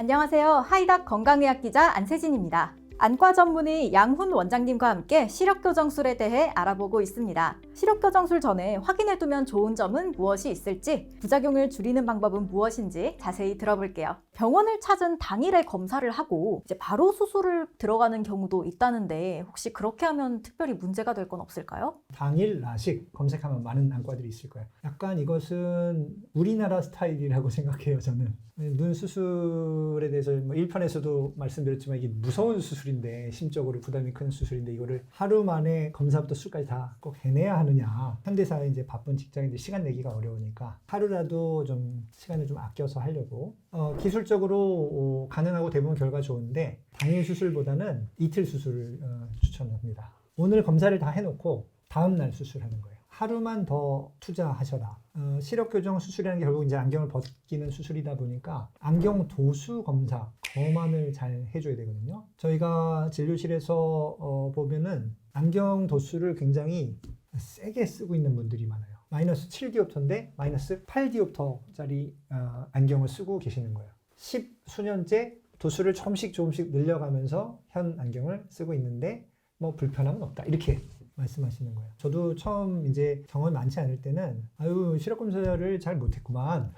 안녕하세요. 하이닥 건강의학 기자 안세진입니다. 안과 전문의 양훈 원장님과 함께 시력교정술에 대해 알아보고 있습니다. 시력교정술 전에 확인해두면 좋은 점은 무엇이 있을지, 부작용을 줄이는 방법은 무엇인지 자세히 들어볼게요. 병원을 찾은 당일에 검사를 하고 이제 바로 수술을 들어가는 경우도 있다는데 혹시 그렇게 하면 특별히 문제가 될 건 없을까요? 당일 라식 검색하면 많은 안과들이 있을 거예요. 약간 이것은 우리나라 스타일이라고 생각해요, 저는. 눈 수술에 대해서 뭐 1편에서도 말씀드렸지만 이게 무서운 수술 인데 심적으로 부담이 큰 수술인데 이거를 하루 만에 검사부터 수술까지 다 꼭 해내야 하느냐. 현대사회 이제 바쁜 직장인들 시간 내기가 어려우니까 하루라도 좀 시간을 좀 아껴서 하려고 어, 기술적으로 어, 가능하고 대부분 결과 좋은데 당일 수술보다는 이틀 수술을 어, 추천합니다. 오늘 검사를 다 해놓고 다음 날 수술하는 거예요. 하루만 더 투자하셔라. 어, 시력 교정 수술이라는 게 결국 이제 안경을 벗기는 수술이다 보니까 안경 도수 검사 검안을 잘 해줘야 되거든요. 저희가 진료실에서 어, 보면은 안경 도수를 굉장히 세게 쓰고 있는 분들이 많아요. 마이너스 7디옵터인데 마이너스 8디옵터짜리 어, 안경을 쓰고 계시는 거예요. 10 수년째 도수를 조금씩 조금씩 늘려가면서 현 안경을 쓰고 있는데 뭐 불편함은 없다. 이렇게 말씀하시는 거예요. 저도 처음 이제 경험이 많지 않을 때는 아유 시력 검사를 잘 못했구만.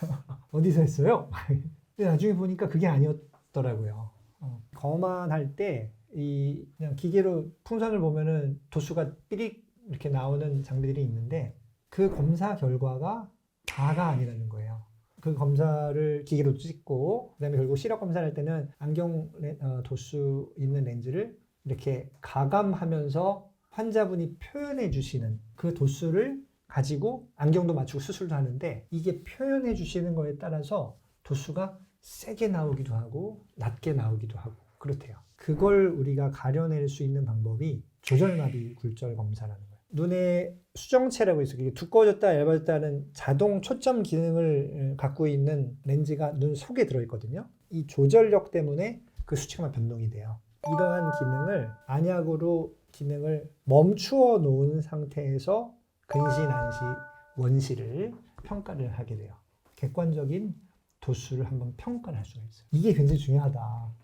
어디서 했어요? 근데 나중에 보니까 그게 아니었더라고요. 어, 검안할 때 이 그냥 기계로 풍선을 보면은 도수가 삐릭 이렇게 나오는 장비들이 있는데 그 검사 결과가 다가 아니라는 거예요. 그 검사를 기계로 찍고 그다음에 결국 시력 검사를 할 때는 안경 레- 어, 도수 있는 렌즈를 이렇게 가감하면서 환자분이 표현해 주시는 그 도수를 가지고 안경도 맞추고 수술도 하는데 이게 표현해 주시는 거에 따라서 도수가 세게 나오기도 하고 낮게 나오기도 하고 그렇대요. 그걸 우리가 가려낼 수 있는 방법이 조절마비 굴절 검사라는 거예요. 눈의 수정체라고 있어요. 이게 두꺼워졌다 얇아졌다는 자동 초점 기능을 어, 갖고 있는 렌즈가 눈 속에 들어있거든요. 이 조절력 때문에 그 수치가 변동이 돼요. 이러한 기능을 안약으로 기능을 멈추어 놓은 상태에서 근시, 난시, 원시를 평가를 하게 돼요. 객관적인 도수를 한번 평가를 할 수가 있어요. 이게 굉장히 중요하다.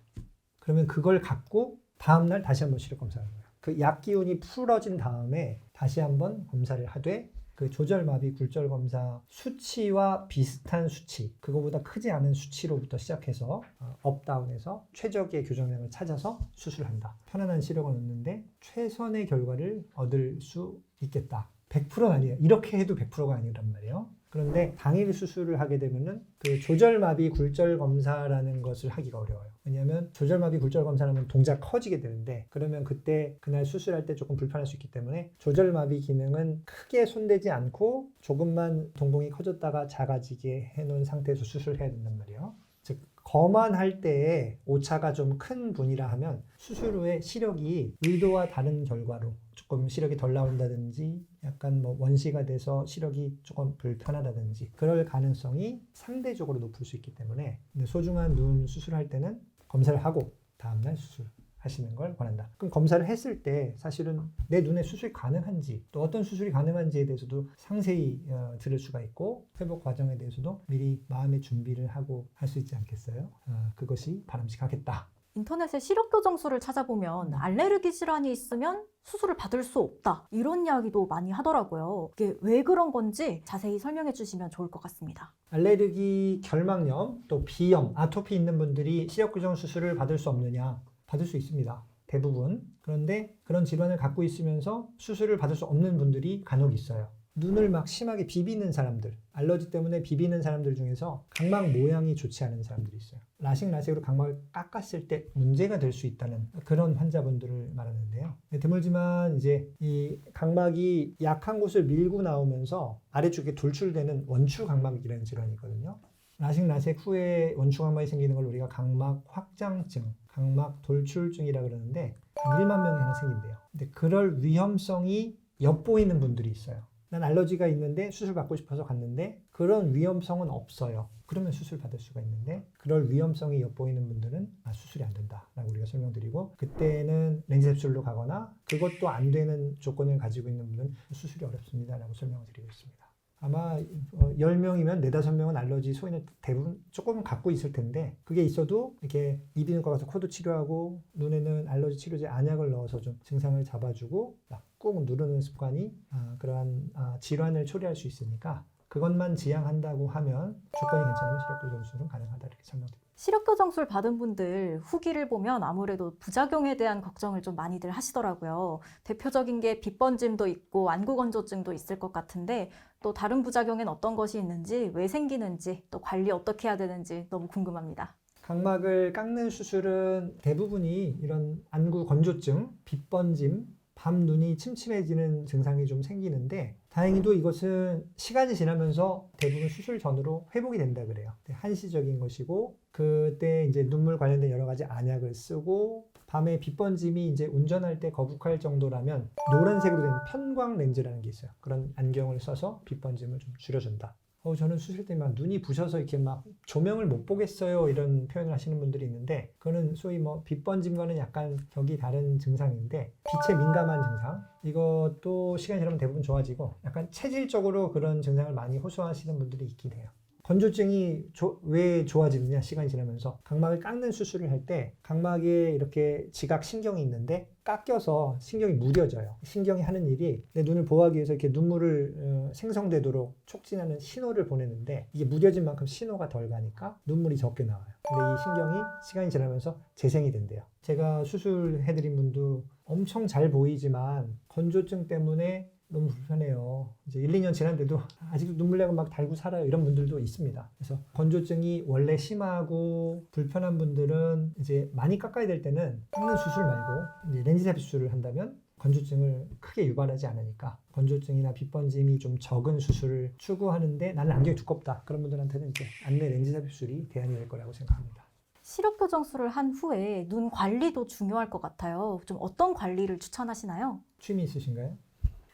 그러면 그걸 갖고 다음날 다시 한번 시력 검사하는 거예요. 그 약 기운이 풀어진 다음에 다시 한번 검사를 하되 그 조절마비 굴절 검사 수치와 비슷한 수치, 그거보다 크지 않은 수치로부터 시작해서 어, 업다운해서 최적의 교정량을 찾아서 수술한다. 편안한 시력을 얻는데 최선의 결과를 얻을 수 있겠다. 100%는 아니에요. 이렇게 해도 100%가 아니란 말이에요. 그런데 당일 수술을 하게 되면은 그 조절마비 굴절 검사라는 것을 하기가 어려워요. 왜냐하면 조절마비 굴절 검사는 동작 커지게 되는데 그러면 그때 그날 수술할 때 조금 불편할 수 있기 때문에 조절마비 기능은 크게 손대지 않고 조금만 동공이 커졌다가 작아지게 해놓은 상태에서 수술을 해야 된단 말이에요. 즉 검안할 때에 오차가 좀 큰 분이라 하면 수술 후에 시력이 의도와 다른 결과로 조금 시력이 덜 나온다든지 약간 뭐 원시가 돼서 시력이 조금 불편하다든지 그럴 가능성이 상대적으로 높을 수 있기 때문에 소중한 눈 수술할 때는 검사를 하고 다음날 수술 하시는 걸 권한다. 그럼 검사를 했을 때 사실은 내 눈에 수술이 가능한지 또 어떤 수술이 가능한지에 대해서도 상세히 어, 들을 수가 있고 회복 과정에 대해서도 미리 마음의 준비를 하고 할 수 있지 않겠어요? 어, 그것이 바람직하겠다. 인터넷에 시력교정술을 찾아보면 알레르기 질환이 있으면 수술을 받을 수 없다. 이런 이야기도 많이 하더라고요. 이게 왜 그런 건지 자세히 설명해 주시면 좋을 것 같습니다. 알레르기, 결막염, 또 비염, 아토피 있는 분들이 시력 교정 수술을 받을 수 없느냐? 받을 수 있습니다. 대부분. 그런데 그런 질환을 갖고 있으면서 수술을 받을 수 없는 분들이 간혹 있어요. 눈을 막 심하게 비비는 사람들, 알러지 때문에 비비는 사람들 중에서 각막 모양이 좋지 않은 사람들이 있어요. 라식 라식으로 각막을 깎았을 때 문제가 될 수 있다는 그런 환자분들을 말하는데요. 네, 드물지만 이제 이 각막이 약한 곳을 밀고 나오면서 아래쪽에 돌출되는 원추 각막이라는 질환이 있거든요. 라식 라섹 후에 원추 각막이 생기는 걸 우리가 각막 확장증, 각막 돌출증이라 그러는데 1만 명이 하나 생긴대요. 근데 그럴 위험성이 엿보이는 분들이 있어요. 난 알러지가 있는데 수술 받고 싶어서 갔는데 그런 위험성은 없어요. 그러면 수술 받을 수가 있는데 그럴 위험성이 엿보이는 분들은 아, 수술이 안 된다라고 우리가 설명드리고 그때는 렌즈 캡슐로 가거나 그것도 안 되는 조건을 가지고 있는 분은 수술이 어렵습니다라고 설명을 드리고 있습니다. 아마 어, 10명이면 4, 5명은 알러지 소인을 대부분 조금은 갖고 있을 텐데 그게 있어도 이렇게 이비인후과 가서 코도 치료하고 눈에는 알러지 치료제 안약을 넣어서 좀 증상을 잡아주고 막꾹 누르는 습관이 아, 그러한 아, 질환을 초래할 수 있으니까 그것만 지양한다고 하면 조건이 괜찮으면 시력교 정수는 가능하다 이렇게 설명드립니다. 시력교정술 받은 분들 후기를 보면 아무래도 부작용에 대한 걱정을 좀 많이들 하시더라고요. 대표적인 게 빗번짐도 있고 안구건조증도 있을 것 같은데 또 다른 부작용엔 어떤 것이 있는지 왜 생기는지 또 관리 어떻게 해야 되는지 너무 궁금합니다. 각막을 깎는 수술은 대부분이 이런 안구 건조증, 빗번짐, 밤 눈이 침침해지는 증상이 좀 생기는데 다행히도 이것은 시간이 지나면서 대부분 수술 전으로 회복이 된다 그래요. 한시적인 것이고 그때 이제 눈물 관련된 여러 가지 안약을 쓰고 밤에 빗번짐이 이제 운전할 때 거북할 정도라면 노란색으로 된 편광 렌즈라는 게 있어요. 그런 안경을 써서 빗번짐을 좀 줄여준다. 어, 저는 수술 때 막 눈이 부셔서 이렇게 막 조명을 못 보겠어요 이런 표현을 하시는 분들이 있는데 그거는 소위 뭐 빛번짐과는 약간 격이 다른 증상인데 빛에 민감한 증상 이것도 시간이 지나면 대부분 좋아지고 약간 체질적으로 그런 증상을 많이 호소하시는 분들이 있긴 해요. 건조증이 조- 왜 좋아지느냐 시간이 지나면서 각막을 깎는 수술을 할 때 각막에 이렇게 지각 신경이 있는데 깎여서 신경이 무뎌져요. 신경이 하는 일이 내 눈을 보호하기 위해서 이렇게 눈물을 어, 생성되도록 촉진하는 신호를 보내는데 이게 무뎌진 만큼 신호가 덜 가니까 눈물이 적게 나와요. 근데 이 신경이 시간이 지나면서 재생이 된대요. 제가 수술해드린 분도 엄청 잘 보이지만 건조증 때문에 너무 불편해요. 이제 1, 2년 지났는데도 아직도 눈물 내고 막 달고 살아요. 이런 분들도 있습니다. 그래서 건조증이 원래 심하고 불편한 분들은 이제 많이 깎아야 될 때는 깎는 수술 말고 이제 렌즈 삽입술을 한다면 건조증을 크게 유발하지 않으니까 건조증이나 빗번짐이 좀 적은 수술을 추구하는데 나는 안경이 두껍다. 그런 분들한테는 이제 안내 렌즈 삽입술이 대안이 될 거라고 생각합니다. 시력 교정술을 한 후에 눈 관리도 중요할 것 같아요. 좀 어떤 관리를 추천하시나요? 취미 있으신가요?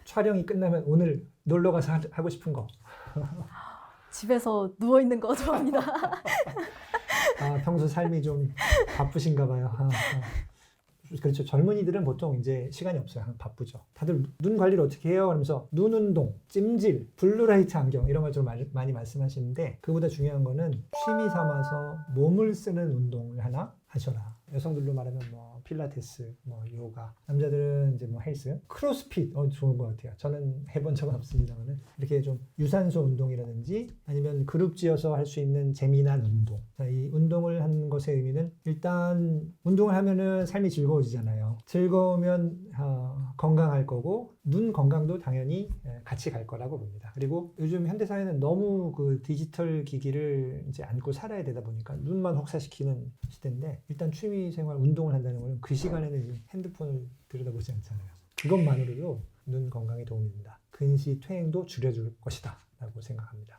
촬영이 끝나면 오늘 놀러 가서 하- 하고 싶은 거. 집에서 누워 있는 거 좋아합니다. 아, 평소 삶이 좀 바쁘신가 봐요. 아, 아. 그렇죠. 젊은이들은 보통 이제 시간이 없어요. 항상 바쁘죠. 다들 눈 관리를 어떻게 해요? 그러면서 눈 운동, 찜질, 블루라이트 안경 이런 걸 좀 많이 말씀하시는데 그보다 중요한 거는 취미 삼아서 몸을 쓰는 운동을 하나 하셔라. 여성들로 말하면 뭐 필라테스, 뭐 요가, 남자들은 이제 뭐 헬스, 크로스핏 어 좋은 것 같아요. 저는 해본 적은 없습니다만은 이렇게 좀 유산소 운동이라든지 아니면 그룹 지어서 할 수 있는 재미난 운동. 자, 이 운동을 하는 것의 의미는 일단 운동을 하면은 삶이 즐거워지잖아요. 즐거우면 어, 건강할 거고 눈 건강도 당연히 예, 같이 갈 거라고 봅니다. 그리고 요즘 현대 사회는 너무 그 디지털 기기를 이제 안고 살아야 되다 보니까 눈만 혹사시키는 시대인데 일단 취미 생활 운동을 한다는 거는 그 시간에는 이 핸드폰을 들여다보지 않잖아요. 그것만으로도 눈 건강에 도움이 된다. 근시 퇴행도 줄여줄 것이다 라고 생각합니다.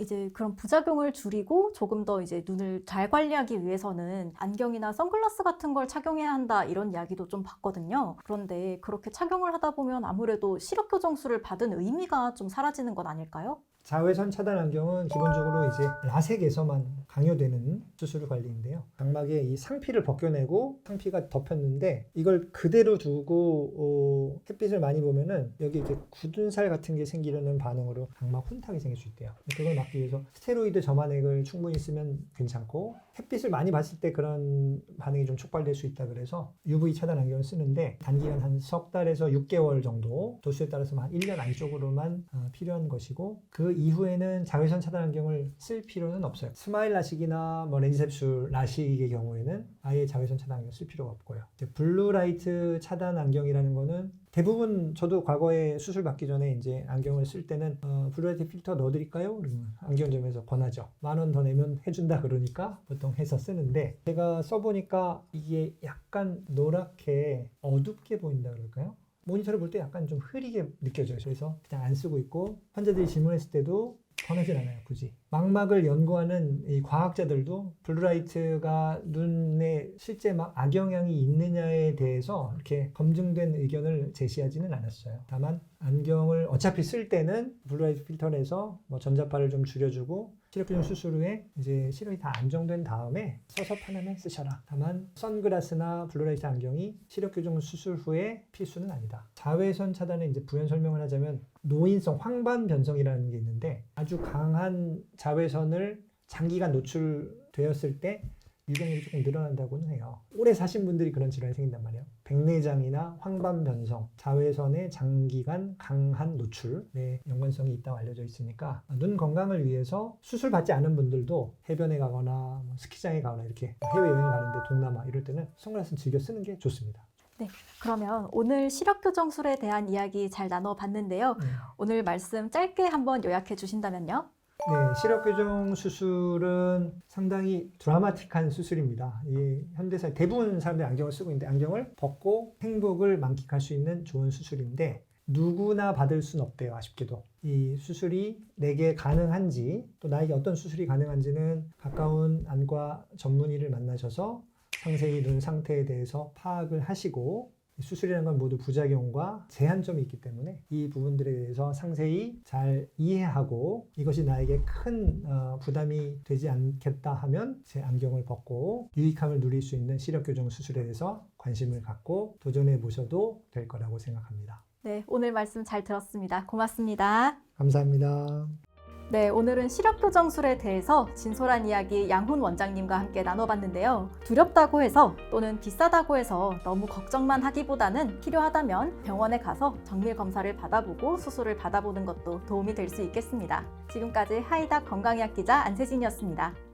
이제 그런 부작용을 줄이고 조금 더 이제 눈을 잘 관리하기 위해서는 안경이나 선글라스 같은 걸 착용해야 한다 이런 이야기도 좀 봤거든요. 그런데 그렇게 착용을 하다 보면 아무래도 시력 교정술을 받은 의미가 좀 사라지는 건 아닐까요? 자외선 차단 안경은 기본적으로 이제 라섹에서만 강요되는 수술 관리인데요. 각막에 이 상피를 벗겨내고 상피가 덮였는데 이걸 그대로 두고 어, 햇빛을 많이 보면은 여기 이렇게 굳은 살 같은 게 생기려는 반응으로 각막 혼탁이 생길 수 있대요. 그걸 막기 위해서 스테로이드 점화액을 충분히 쓰면 괜찮고 햇빛을 많이 봤을 때 그런 반응이 좀 촉발될 수 있다 그래서 UV 차단 안경을 쓰는데 단기간 한 석 달에서 6개월 정도 도수에 따라서 한 1년 안쪽으로만 어, 필요한 것이고 그 이후에는 자외선 차단 안경을 쓸 필요는 없어요. 스마일 라식이나 뭐 렌즈 캡슐 라식의 경우에는 아예 자외선 차단 안경 쓸 필요가 없고요. 블루라이트 차단 안경이라는 거는 대부분 저도 과거에 수술 받기 전에 이제 안경을 쓸 때는 어, 블루라이트 필터 넣어드릴까요? 그러면 안경점에서 권하죠. 만 원 더 내면 해준다 그러니까 보통 해서 쓰는데 제가 써보니까 이게 약간 노랗게 어둡게 보인다 그럴까요? 모니터를 볼 때 약간 좀 흐리게 느껴져요. 그래서 그냥 안 쓰고 있고 환자들이 질문했을 때도 권하진 않아요, 굳이. 망막을 연구하는 이 과학자들도 블루라이트가 눈에 실제 막 악영향이 있느냐에 대해서 이렇게 검증된 의견을 제시하지는 않았어요. 다만 안경을 어차피 쓸 때는 블루라이트 필터에서 뭐 전자파를 좀 줄여주고 시력 교정 수술 후에 이제 시력이 다 안정된 다음에 서서 편하면 쓰셔라. 다만 선글라스나 블루라이트 안경이 시력 교정 수술 후에 필수는 아니다. 자외선 차단의 이제 부연 설명을 하자면 노인성 황반 변성이라는 게 있는데 아주 강한 자외선을 장기간 노출되었을 때 유병률이 조금 늘어난다고는 해요. 오래 사신 분들이 그런 질환이 생긴단 말이에요. 백내장이나 황반 변성, 자외선의 장기간 강한 노출에 연관성이 있다고 알려져 있으니까 눈 건강을 위해서 수술 받지 않은 분들도 해변에 가거나 뭐 스키장에 가거나 이렇게 해외 여행 가는데 동남아 이럴 때는 선글라스 즐겨 쓰는 게 좋습니다. 그러면 오늘 시력 교정술에 대한 이야기 잘 나눠봤는데요. 네. 오늘 말씀 짧게 한번 요약해 주신다면요. 네, 시력 교정 수술은 상당히 드라마틱한 수술입니다. 이 현대사 대부분 사람들이 안경을 쓰고 있는데 안경을 벗고 행복을 만끽할 수 있는 좋은 수술인데 누구나 받을 수는 없대요. 아쉽게도 이 수술이 내게 가능한지 또 나에게 어떤 수술이 가능한지는 가까운 안과 전문의를 만나셔서 상세히 눈 상태에 대해서 파악을 하시고 수술이라는 건 모두 부작용과 제한점이 있기 때문에 이 부분들에 대해서 상세히 잘 이해하고 이것이 나에게 큰 어, 부담이 되지 않겠다 하면 제 안경을 벗고 유익함을 누릴 수 있는 시력 교정 수술에 대해서 관심을 갖고 도전해 보셔도 될 거라고 생각합니다. 네, 오늘 말씀 잘 들었습니다. 고맙습니다. 감사합니다. 네, 오늘은 시력 교정술에 대해서 진솔한 이야기 양훈 원장님과 함께 나눠봤는데요. 두렵다고 해서 또는 비싸다고 해서 너무 걱정만 하기보다는 필요하다면 병원에 가서 정밀 검사를 받아보고 수술을 받아보는 것도 도움이 될 수 있겠습니다. 지금까지 하이닥 건강의학 기자 안세진이었습니다.